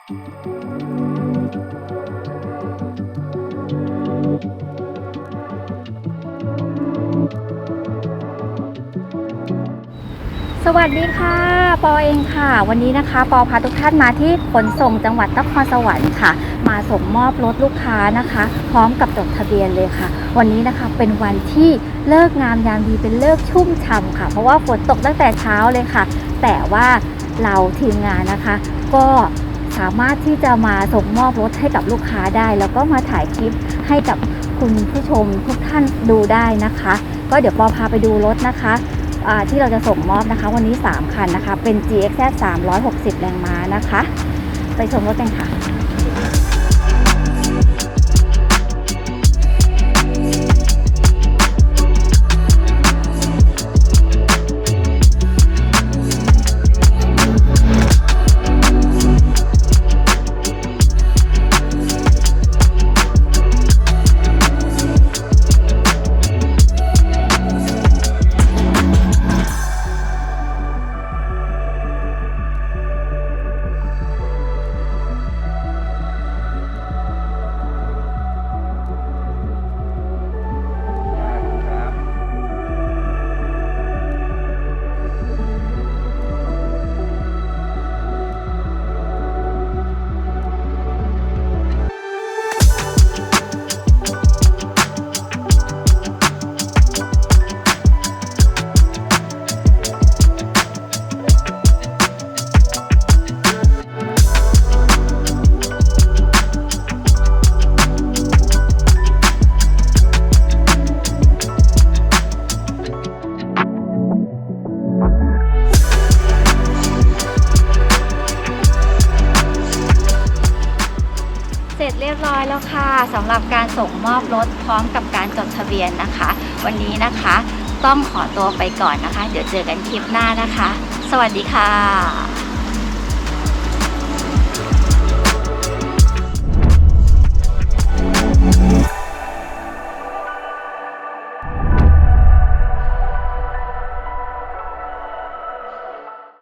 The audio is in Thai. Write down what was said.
สวัสดีค่ะ ปอเองค่ะ วันนี้นะคะ ปอพาทุกท่านมาที่ขนส่งจังหวัดนครสวรรค์ค่ะ มาส่งมอบรถลูกค้านะคะ พร้อมกับจดทะเบียนเลยค่ะ วันนี้นะคะเป็นวันที่เลิกงามยามดีเป็นเลิกชุ่มฉ่าค่ะ เพราะว่าฝนตกตั้งแต่เช้าเลยค่ะ แต่ว่าเราทีมงานนะคะ ก็ สามารถที่จะมาส่งมอบรถให้กับลูกค้าได้ แล้วก็มาถ่ายคลิปให้กับคุณผู้ชมทุกท่านดูได้นะคะ ก็เดี๋ยวปอพาไปดูรถนะคะที่เราจะส่งมอบนะคะ วันนี้ 3 คันนะคะ เป็น GXZ 360 แรงม้านะคะ ไปชมรถกันค่ะ รียบร้อยแล้วค่ะสำหรับการส่งมอบรถพร้อมกับการจดทะเบียนนะคะ วันนี้นะคะต้องขอตัวไปก่อนนะคะ เดี๋ยวเจอกันคลิปหน้านะคะ สวัสดีค่ะ